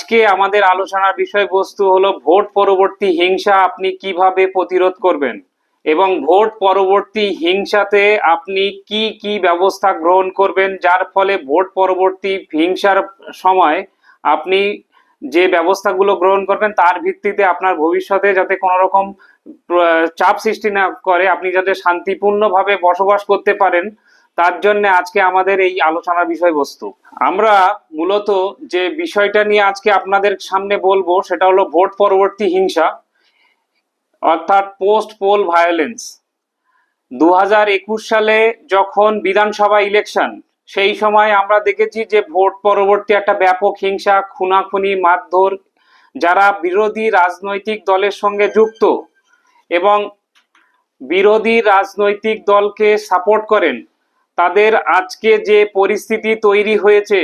আজকে আমাদের আলোচনার বিষয়বস্তু হলো ভোট পরবর্তী হিংসা আপনি কীভাবে প্রতিরোধ করবেন? এবং ভোট পরবর্তী হিংসাতে আপনি কি কি ব্যবস্থা গ্রহণ করবেন? যার ফলে ভোট পরবর্তী হিংসার সময় আপনি যে ব্যবস্থাগুলো গ্রহণ করবেন, তার ভিত্তিতে আপনার ভবিষ্যতে যাতে কোনো রকম চাপ সৃষ্টি না করে, আপনি যাতে শান্তিপূর্ণভাবে বসবাস করতে পারেন তার জন্য আজকে আমাদের এই আলোচনার বিষয়বস্তু। আমরা মূলত যে বিষয়টা নিয়ে আজকে আপনাদের সামনে বলব, সেটা হলো ভোট পরবর্তী হিংসা, অর্থাৎ পোস্ট পোল ভায়োলেন্স দু হাজার একুশ সালে যখন বিধানসভা ইলেকশন সেই সময় আমরা দেখেছি যে ভোট পরবর্তী একটা ব্যাপক হিংসা, খুনাখুনি, মারধর, যারা বিরোধী রাজনৈতিক দলের সঙ্গে যুক্ত এবং বিরোধী রাজনৈতিক দলকে সাপোর্ট করেন তাদের আজকে যে পরিস্থিতি তৈরি হয়েছে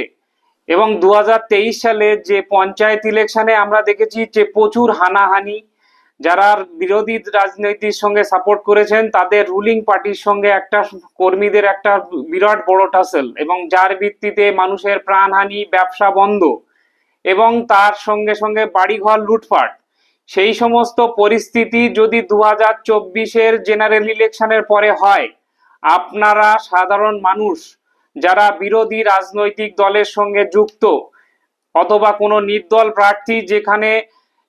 এবং দু হাজার তেইশ সালে যে পঞ্চায়েত ইলেকশনে আমরা দেখেছি যে প্রচুর হানাহানি, যারা বিরোধী রাজনীতির সঙ্গে সাপোর্ট করেছেন, তাদের রুলিং পার্টির সঙ্গে একটা কর্মীদের একটা বিরাট বড় টাসেল এবং যার ভিত্তিতে মানুষের প্রাণহানি, ব্যবসা বন্ধ এবং তার সঙ্গে সঙ্গে বাড়িঘর লুটপাট। সেই সমস্ত পরিস্থিতি যদি দু হাজার চব্বিশের জেনারেল ইলেকশনের পরে হয় আপনারা সাধারণ মানুষ যারা বিরোধী রাজনৈতিক দলের সঙ্গে যুক্ত অথবা কোনো নির্দল প্রার্থী যেখানে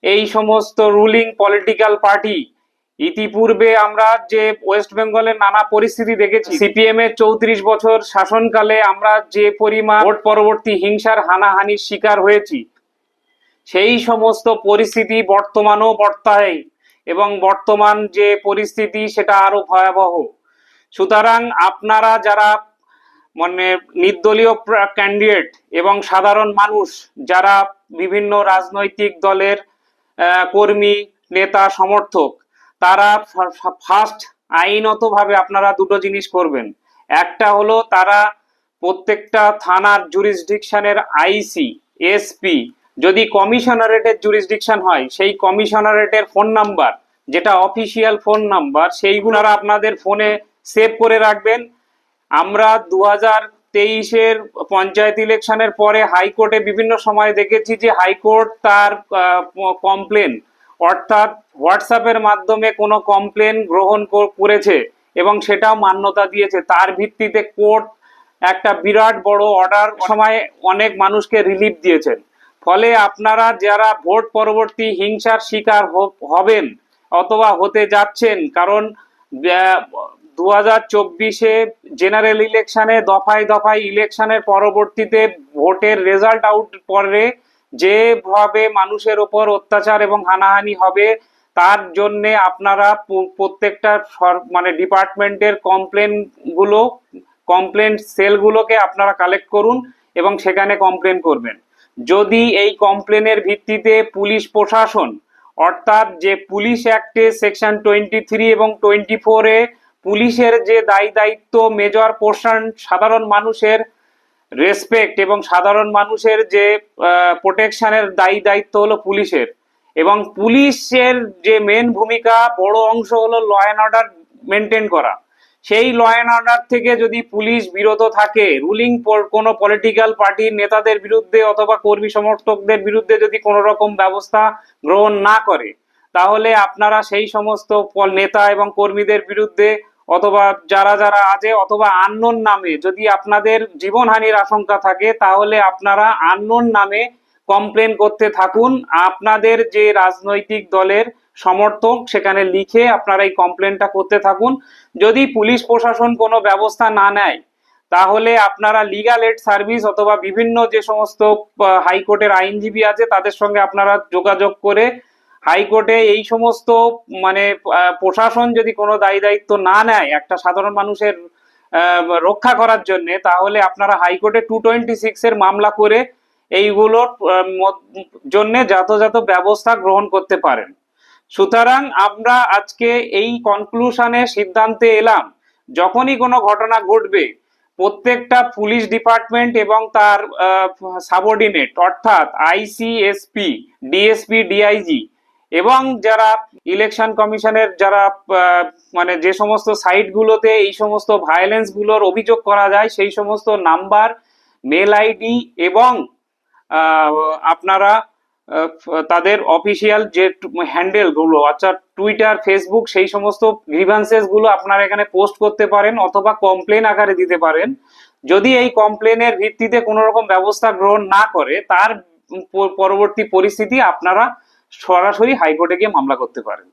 এই সমস্ত রুলিং পলিটিক্যাল পার্টি ইতিপূর্বে আমরা যে ওয়েস্ট বেঙ্গলের নানা পরিস্থিতি দেখেছি সিপিএম এর চৌত্রিশ বছর শাসনকালে আমরা যে পরিমাণ ভোট পরবর্তী হিংসার হানাহানির শিকার হয়েছি, সেই সমস্ত পরিস্থিতি বর্তমানও বর্তায় এবং বর্তমান যে পরিস্থিতি সেটা আরও ভয়াবহ। সুতরাং আপনারা যারা মানে নির্দলীয় ক্যান্ডিডেট এবং সাধারণ মানুষ, যারা বিভিন্ন রাজনৈতিক দলের কর্মী, নেতা, সমর্থক, তারা ফার্স্ট আইনতভাবে আপনারা দুটো জিনিস করবেন। একটা হলো তারা প্রত্যেকটা থানার জুরিসডিকশনের আইসি এসপি যদি কমিশনারেটের জুরিসডিকশন হয়, সেই কমিশনারেটের ফোন নাম্বার যেটা অফিসিয়াল ফোন নাম্বার সেইগুলো আপনাদের ফোনে সেভ করে রাখবেন। আমরা দু হাজার তেইশের পঞ্চায়েত ইলেকশনের পরে হাইকোর্টে বিভিন্ন সময় দেখেছি যে হাইকোর্ট তার কমপ্লেন, অর্থাৎ হোয়াটসঅ্যাপের মাধ্যমে কোনো কমপ্লেন গ্রহণ করেছে এবং সেটাও মান্যতা দিয়েছে। তার ভিত্তিতে কোর্ট একটা বিরাট বড় অর্ডার সময় অনেক মানুষকে রিলিফ দিয়েছেন। ফলে আপনারা যারা ভোট পরবর্তী হিংসার শিকার হবেন অথবা হতে যাচ্ছেন, কারণ দু হাজার চব্বিশে জেনারেল ইলেকশনে দফায় দফায় ইলেকশনের পরবর্তীতে ভোটের রেজাল্ট আউট পরে যেভাবে মানুষের ওপর অত্যাচার এবং হানাহানি হবে, তার জন্য আপনারা প্রত্যেকটা মানে ডিপার্টমেন্টের কমপ্লেনগুলো কমপ্লেন সেলগুলোকে আপনারা কালেক্ট করুন এবং সেখানে কমপ্লেন করবেন। যদি এই কমপ্লেনের ভিত্তিতে পুলিশ প্রশাসন, অর্থাৎ যে পুলিশ অ্যাক্টে সেকশন টোয়েন্টি থ্রি এবং টোয়েন্টি ফোরে পুলিশের যে দায়ী দায়িত্ব মেজর পোর্শন সাধারণ মানুষের রেসপেক্ট এবং সাধারণ মানুষের যে প্রোটেকশনের দায়ী দায়িত্ব হলো পুলিশের। এবং পুলিশের যে মেন ভূমিকা, বড় অংশ হলো ল অ্যান্ড অর্ডার মেনটেন করা। সেই ল অ্যান্ড অর্ডার থেকে যদি পুলিশ বিরত থাকে রুলিং কোনো পলিটিক্যাল পার্টির নেতাদের বিরুদ্ধে অথবা কর্মী সমর্থকদের বিরুদ্ধে যদি কোনো রকম ব্যবস্থা গ্রহণ না করে, তাহলে আপনারা সেই সমস্ত নেতা এবং কর্মীদের বিরুদ্ধে অথবা যারা যারা আছে অথবা আননোন নামে, যদি আপনাদের জীবনহানির আশঙ্কা থাকে, তাহলে আপনারা আননোন নামে কমপ্লেন করতে থাকুন। আপনাদের যে রাজনৈতিক দলের সমর্থক, সেখানে লিখে আপনারা এই কমপ্লেনটা করতে থাকুন। যদি পুলিশ প্রশাসন কোনো ব্যবস্থা না নেয়, তাহলে আপনারা লিগাল এড সার্ভিস অথবা বিভিন্ন যে সমস্ত হাইকোর্টের আইনজীবী আছে, তাদের সঙ্গে আপনারা যোগাযোগ করে হাইকোর্টে এই সমস্ত মানে প্রশাসন যদি কোনো দায়ী দায়িত্ব না নেয় একটা সাধারণ মানুষের রক্ষা করার জন্য, তাহলে আপনারা হাইকোর্টে টু টোয়েন্টি সিক্স এর মামলা করে এইগুলোর জন্য যথাযথ ব্যবস্থা গ্রহণ করতে পারেন। সুতরাং আমরা আজকে এই কনক্লুশনে সিদ্ধান্তে এলাম, যখনই কোনো ঘটনা ঘটবে, প্রত্যেকটা পুলিশ ডিপার্টমেন্ট এবং তার সাবঅর্ডিনেট অর্থাৎ আইসিএসপি ডিএসপি ডিআইজি এবং যারা ইলেকশন কমিশনের যারা মানে যে সমস্ত সাইটগুলোতে এই সমস্ত ভায়োলেন্সগুলোর অভিযোগ করা যায়, সেই সমস্ত নাম্বার মেল আইডি এবং আপনারা তাদের অফিসিয়াল যে হ্যান্ডেলগুলো, অর্থাৎ টুইটার ফেসবুক সেই সমস্ত গ্রিভান্সেসগুলো আপনারা এখানে পোস্ট করতে পারেন অথবা কমপ্লেন আকারে দিতে পারেন। যদি এই কমপ্লেনের ভিত্তিতে কোনো রকম ব্যবস্থা গ্রহণ না করে, তার পরবর্তী পরিস্থিতি আপনারা সরাসরি হাইকোর্টে গিয়ে মামলা করতে পারেন।